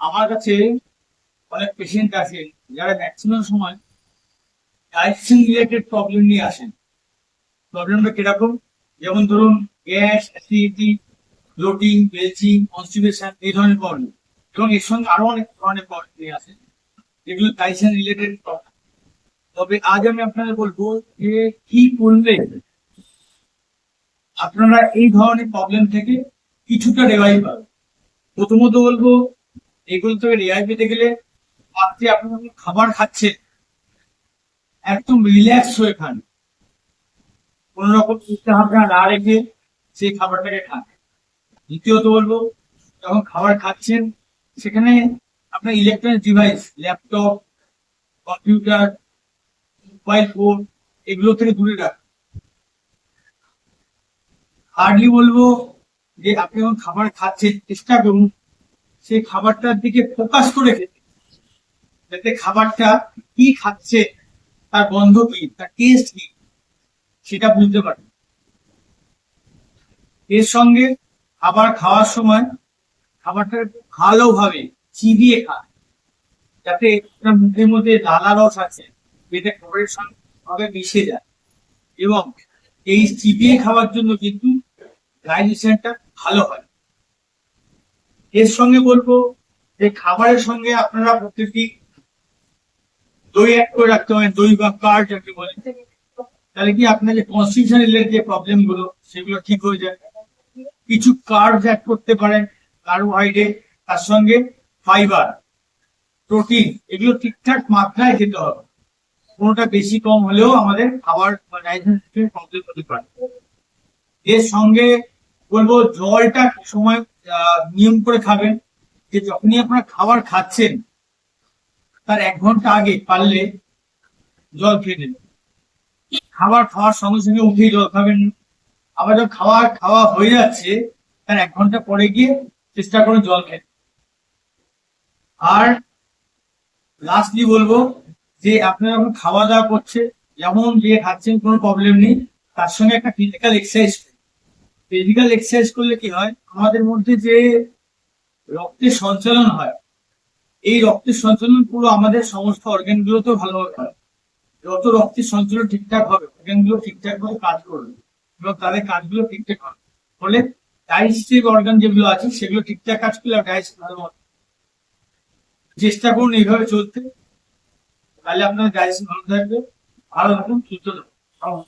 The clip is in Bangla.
আমার কাছে অনেক পেশেন্ট আছে যারা ম্যাক্সিমাম সময় ডাইজেশন রিলেটেড প্রবলেম নিয়ে আসেন। প্রবলেমটা কীরকম? যেমন ধরুন gas acidity bloating belching constipation এই ধরনের প্রবলেম এবং এর সঙ্গে আরও অনেক ধরনের প্রবলেম নিয়ে আসেন, যেগুলো ডাইজেশন রিলেটেড প্রবলেম তবে আজ আমি আপনাদের বলব যে কি করলে আপনারা এই ধরনের প্রবলেম থেকে কিছুটা রেওয়াই পাবেন। প্রথমত বলব, এগুলো থেকে রেয়াই পেতে গেলে আপনি যখন খাবার খাচ্ছেন, একদম রিল্যাক্স হয়ে খান। কোন রকম চিন্তা ভাবনা না রেখে সেই খাবারটাকে খান। দ্বিতীয়ত বলব, যখন খাবার খাচ্ছেন, সেখানে আপনার electronic device laptop computer mobile phone এগুলো থেকে দূরে রাখুন। হার্ডলি বলব যে আপনি যখন খাবার খাচ্ছেন, চেষ্টা করুন সেই খাবারটার দিকে ফোকাস করে খেতে। যাতে খাবারটা কি খাচ্ছে, তার গন্ধ কি, তার টেস্ট কি, সেটা বুঝতে পারেন। এর সঙ্গে খাবার খাওয়ার সময় খাবারটা ভালোভাবে চিবিয়ে খান, যাতে মুখের মধ্যে লালা রস আছে, যেটা খাবারের সঙ্গে মিশে যায়। এবং এই চিবিয়ে খাওয়ার জন্য কিন্তু ডাইজেশনটা ভালো হয়। এর সঙ্গে বলব যে খাবারের সঙ্গে আপনারা প্রত্যেকটি দই অ্যাড করে রাখতে পারেন, দই বা কার্ড যাকে বলে। তাহলে কি আপনার যে কনস্টিটিউশন রিলেটেড যে প্রবলেমগুলো, সেগুলো ঠিক হয়ে যায়। কিছু কার্ড অ্যাড করতে পারেন কার্বোহাইড্রেট তার সঙ্গে ফাইবার প্রোটিন এগুলো ঠিকঠাক মাত্রায় খেতে হবে। কোনোটা বেশি কম হলেও আমাদের খাবার বা ডাইজেশন প্রবলেম হতে পারে। এর সঙ্গে বলব, জলটা সময় নিয়ম করে খাবেন। যে যখনই আপনারা খাবার খাচ্ছেন, তার এক ঘণ্টা আগে পারলে জল খেয়ে নেবেন। খাবার খাওয়ার সঙ্গে সঙ্গে উঠেই জল খাবেন। আবার যখন খাবার খাওয়া হয়ে যাচ্ছে, তার এক ঘণ্টা পরে গিয়ে চেষ্টা করে জল খেতে। আর লাস্টলি বলব যে, আপনারা যখন খাওয়া দাওয়া করছে, যেমন যে খাচ্ছেন, কোনো প্রবলেম নেই। তার সঙ্গে একটা ফিজিক্যাল এক্সারসাইজ ফিজিক্যাল এক্সারসাইজ করলে কি হয়? আমাদের মধ্যে যে রক্তের সঞ্চালন হয়, এই রক্তের সঞ্চালন পুরো আমাদের সমস্ত অর্গান গুলোতেও ভালোভাবে হয়। যত রক্তের সঞ্চালন ঠিকঠাক হবে অর্গানগুলো ঠিকঠাক ভাবে কাজ করবে এবং তাদের কাজগুলো ঠিকঠাক হবে। ফলে ডাইজেস্টিভ অর্গান যেগুলো আছে, সেগুলো ঠিকঠাক কাজ করলে ডাইজেস্ট ভালো হবে চেষ্টা করুন এইভাবে চলতে, তাহলে আপনার ডাইজেস্ট ভালো থাকবে, ভালো থাকুন, সুস্থ থাকুন।